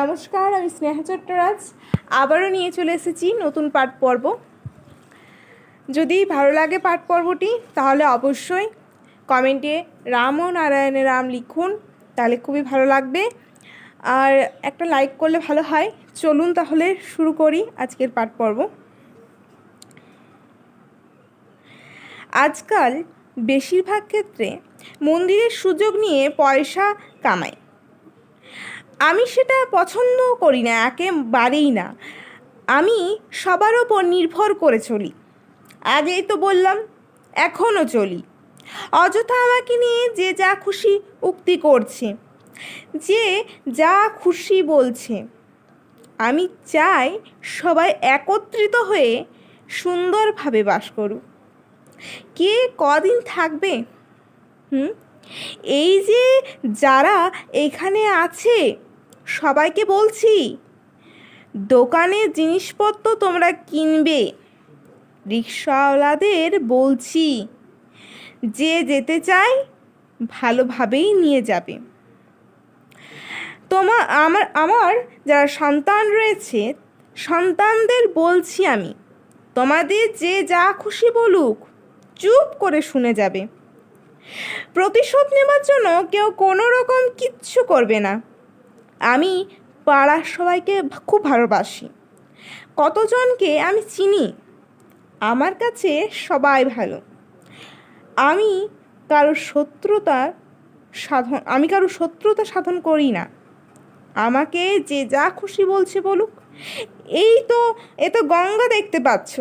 নমস্কার, আমি স্নেহা চট্টরাজ। আবারও নিয়ে চলে এসেছি নতুন পাঠ পর্ব। যদি ভালো লাগে পাঠ পর্বটি, তাহলে অবশ্যই কমেন্টে রাম ও নারায়ণে রাম লিখুন, তাহলে খুবই ভালো লাগবে। আর একটা লাইক করলে ভালো হয়। চলুন তাহলে শুরু করি আজকের পাঠ পর্ব। আজকাল বেশিরভাগ ক্ষেত্রে মন্দিরের সুযোগ নিয়ে পয়সা কামায়। আমি সেটা পছন্দ করি না, একেবারেই না। আমি সবার ওপর নির্ভর করে চলি। আগেই তো বললাম, এখনও চলি। অযথা আমাকে নিয়ে যে যা খুশি উক্তি করছে, যে যা খুশি বলছে, আমি চাই সবাই একত্রিত হয়ে সুন্দরভাবে বাস করুক। কে কদিন থাকবে? হুম? এই যে যারা এখানে আছে, সবাইকে বলছি দোকানের জিনিসপত্র তোমরা কিনবে। রিক্সাওয়ালাদের বলছি, যে যেতে চায়, ভালোভাবেই নিয়ে যাবে। তোমার আমার আমার যারা সন্তান রয়েছে, সন্তানদের বলছি আমি, তোমাদের যে যা খুশি বলুক, চুপ করে শুনে যাবে। প্রতিশোধ নেবার জন্য কেউ কোনো রকম কিচ্ছু করবে না। আমি পাড়ার সবাইকে খুব ভালোবাসি। কতজনকে আমি চিনি? আমার কাছে সবাই ভালো। আমি কারোর শত্রুতা সাধন, আমি কারোর শত্রুতা সাধন করি না। আমাকে যে যা খুশি বলছে বলুক। এই তো, এ তো গঙ্গা দেখতে পাচ্ছ।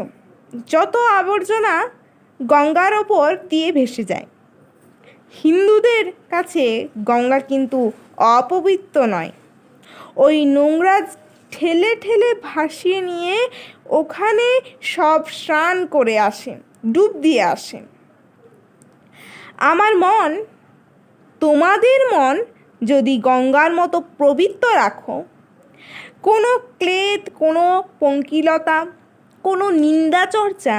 যত আবর্জনা গঙ্গার ওপর দিয়ে ভেসে যায়। হিন্দুদের কাছে গঙ্গা কিন্তু অপবিত্র নয়। ওই নোংরা ঠেলে ঠেলে ভাসিয়ে নিয়ে ওখানে সব স্নান করে আসেন ডুব দিয়ে আসেন আমার মন, তোমাদের মন যদি গঙ্গার মতো পবিত্র রাখো, কোনো ক্লেদ, কোনো পঙ্কিলতা, কোনো নিন্দা চর্চা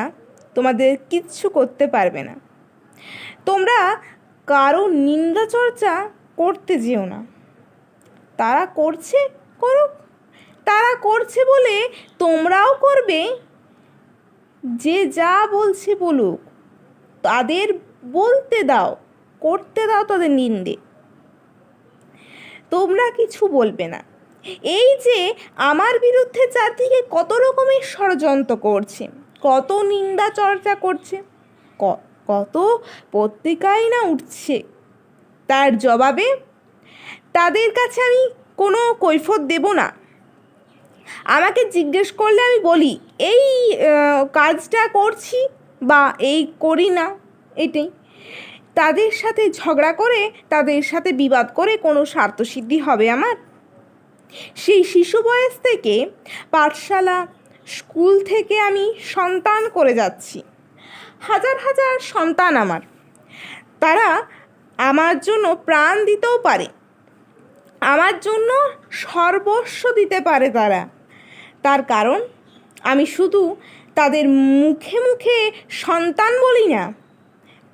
তোমাদের কিচ্ছু করতে পারবে না। তোমরা কারও নিন্দা চর্চা করতে যেও না। তারা করছে করুক। তারা করছে বলে তোমরাও করবে। যে যা বলছে বলুক, তাদের বলতে দাও, করতে দাও তাদের নিন্দে। তোমরা কিছু বলবে না। এই যে আমার বিরুদ্ধে চারদিকে কত রকমের ষড়যন্ত্র করছে, কত নিন্দা চর্চা করছে কত পত্রিকায় না উঠছে। তার জবাবে, তাদের কাছে আমি কোনো কৈফত দেব না। আমাকে জিজ্ঞেস করলে আমি বলি, এই কাজটা করছি বা এই করি না, এটাই। তাদের সাথে ঝগড়া করে, তাদের সাথে বিবাদ করে কোনো স্বার্থসিদ্ধি হবে আমার? সেই শিশু বয়স থেকে পাঠশালা, স্কুল থেকে আমি সন্তান করে যাচ্ছি। হাজার হাজার সন্তান আমার। তারা আমার জন্য প্রাণ দিতেও পারে। আমার জন্য সর্বস্ব দিতে পারে তারা। তার কারণ, আমি শুধু তাদের মুখে মুখে সন্তান বলি না,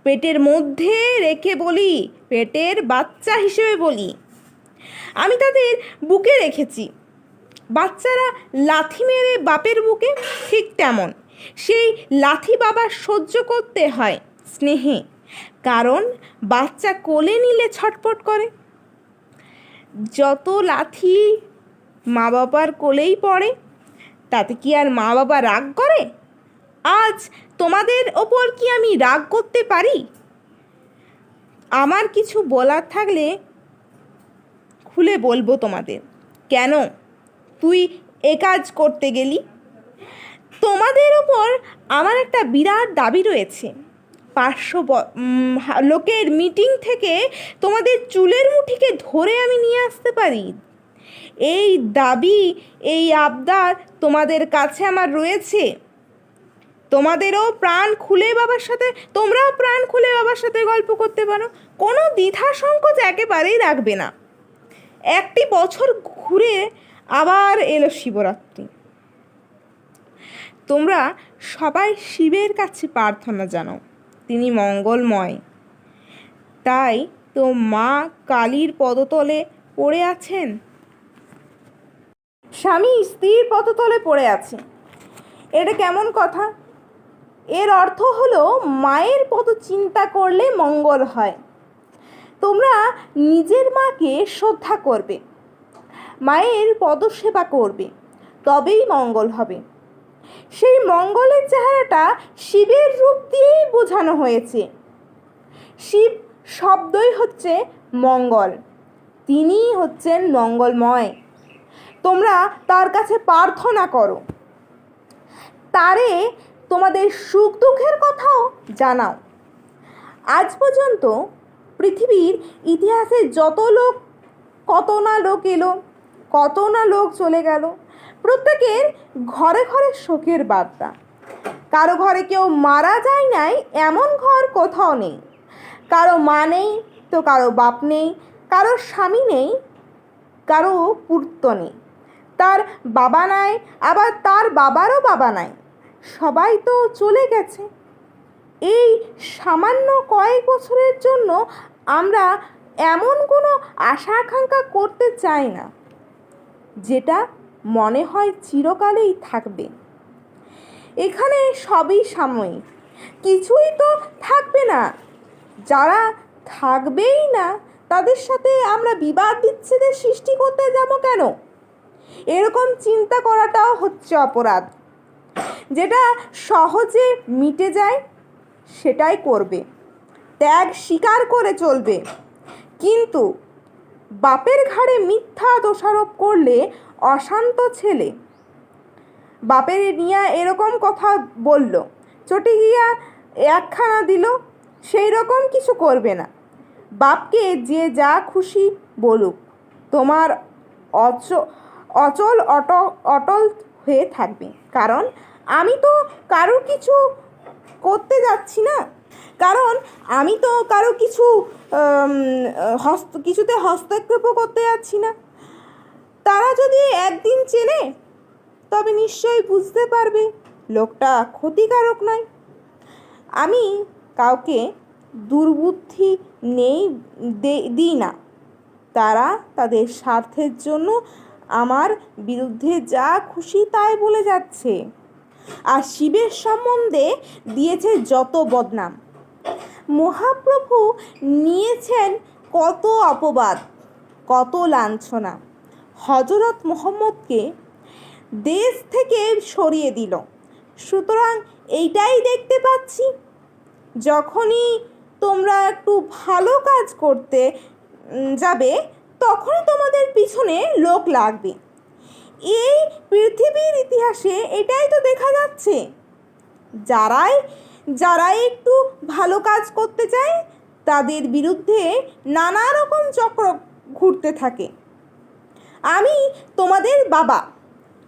পেটের মধ্যে রেখে বলি, পেটের বাচ্চা হিসেবে বলি। আমি তাদের বুকে রেখেছি। বাচ্চারা লাথি মেরে বাপের বুকে ঠিক তেমন। সেই লাথি বাবার সহ্য করতে হয় স্নেহে, কারণ বাচ্চা কোলে নিলে ছটপট করে। যত লাথি মা বাবার কোলেই পড়ে, তাতে কি আর মা বাবা রাগ করে? আজ তোমাদের ওপর কি আমি রাগ করতে পারি? আমার কিছু বলার থাকলে খুলে বলব তোমাদের। কেন? তুই এ কাজ করতে গেলি? তোমাদের ওপর আমার একটা বিরাট দাবি রয়েছে। পাঁচশো লোকের মিটিং থেকে তোমাদের চুলের মুঠিকে ধরে আমি নিয়ে আসতে পারি। এই দাবি, এই আবদার তোমাদের কাছে আমার রয়েছে। তোমাদেরও প্রাণ খুলে বাবার সাথে, তোমরাও প্রাণ খুলে বাবার সাথে গল্প করতে পারো। কোনো দ্বিধা সংকোচ একেবারেই রাখবে না। একটি বছর ঘুরে আবার এলো শিবরাত্রি। তোমরা সবাই শিবের কাছে প্রার্থনা জানো তিনি মঙ্গলময়। তাই তো মা কালীর পদতলে পড়ে আছেন? স্বামী স্ত্রীর পদতলে পড়ে আছে। এটা কেমন কথা? এর অর্থ হলো মায়ের পদ চিন্তা করলে মঙ্গল হয়। তোমরা নিজের মাকে শ্রদ্ধা করবে, মায়ের পদসেবা করবে, তবেই মঙ্গল হবে। সেই মঙ্গলের চেহারাটা শিবের রূপ দিয়েই বোঝানো হয়েছে। শিব শব্দই হচ্ছে মঙ্গল, তিনিই হচ্ছেন মঙ্গলময়। তোমরা তার কাছে প্রার্থনা করো। তারে তোমাদের সুখ দুঃখের কথাও জানাও। আজ পর্যন্ত পৃথিবীর ইতিহাসে যত লোক, কত না লোক এলো, কত না লোক চলে গেল প্রত্যেকের ঘরে ঘরে শোকের বার্তা। কারও ঘরে কেউ মারা যায় নাই, এমন ঘর কোথাও নেই। কারও মা নেই তো কারও বাপ নেই, কারও স্বামী নেই, কারও পুত্র নেই। তার বাবা নাই, আবার তার বাবারও বাবা নাই। সবাই তো চলে গেছে। এই সামান্য কয়েক বছরের জন্য আমরা এমন কোনো আশা আকাঙ্ক্ষা করতে চাই না, যেটা মনে হয় চিরকালেই থাকবে। এখানে সবই সাময়িক। কিছুই তো থাকবে না। যারা থাকবেই না, তাদের সাথে আমরা বিবাদ বিচ্ছেদের সৃষ্টি করতে যাব কেন? এরকম চিন্তা করাটাও হচ্ছে অপরাধ। যেটা সহজে মিটে যায়, সেটাই করবে। ত্যাগ স্বীকার করে চলবে। কিন্তু বাপের ঘাড়ে মিথ্যা দোষারোপ করলে অশান্ত ছেলে। বাপের নিয়া এরকম কথা বলল। চটে গিয়া একখানা দিল সেই রকম কিছু করবে না। বাপকে যে যা খুশি বলুক, তোমার অচ, অচল অট, অটল হয়ে থাকবে। কারণ আমি তো কারোর কিছু করতে যাচ্ছি না। কারণ আমি তো কারও কিছু হস্ত, কিছুতে হস্তক্ষেপও করতে যাচ্ছি না। তারা যদি একদিন চেনে, তবে নিশ্চয়ই বুঝতে পারবে লোকটা ক্ষতিকারক নয়। আমি কাউকে দুর্বুদ্ধি নেই দিই না। তারা তাদের স্বার্থের জন্য আমার বিরুদ্ধে যা খুশি তাই বলে যাচ্ছে। আর শিবের সম্বন্ধে দিয়েছে যত বদনাম। মহাপ্রভু নিয়েছেন কত অপবাদ, কত লাঞ্ছনা। হজরত মোহাম্মদকে দেশ থেকে সরিয়ে দিল। সুতরাং এইটাই দেখতে পাচ্ছি। যখনই তোমরা একটু ভালো কাজ করতে যাবে, তখনই তোমাদের পিছনে লোক লাগবে। এই পৃথিবীর ইতিহাসে এটাই তো দেখা যাচ্ছে। যারাই যারাই একটু ভালো কাজ করতে চায়, তাদের বিরুদ্ধে নানা রকম চক্র ঘুরতে থাকে। আমি তোমাদের বাবা।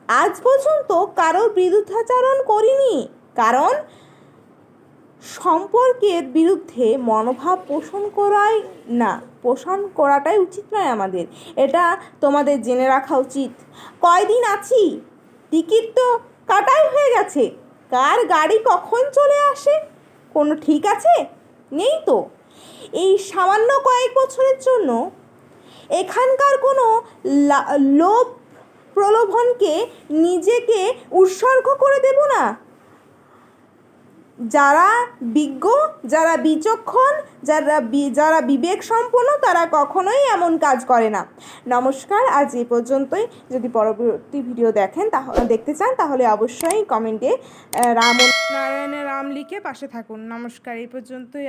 আজ পর্যন্ত কারোর বিরুদ্ধাচরণ করিনি, কারণ সম্পর্কের বিরুদ্ধে মনোভাব পোষণ করাই না, পোষণ করাটাই উচিত নয় আমাদের। এটা তোমাদের জেনে রাখা উচিত। কয়দিন আছি? টিকিট তো কাটাই হয়ে গেছে। কার গাড়ি কখন চলে আসে? কোনো ঠিক আছে? নেই তো। এই সামান্য কয়েক বছরের জন্য এখানকার কোনো লোভ প্রলোভনকে নিজেকে উৎসর্গ করে দেব না। যারা বিজ্ঞ, যারা বিচক্ষণ, যারা যারা বিবেক সম্পন্ন, তারা কখনোই এমন কাজ করে না। নমস্কার, আজ এ পর্যন্তই। যদি পরবর্তী ভিডিও দেখেন তাহলে দেখতে চান, তাহলে অবশ্যই কমেন্টে রাম নারায়ণের রাম লিখে পাশে থাকুন। নমস্কার এই পর্যন্তই।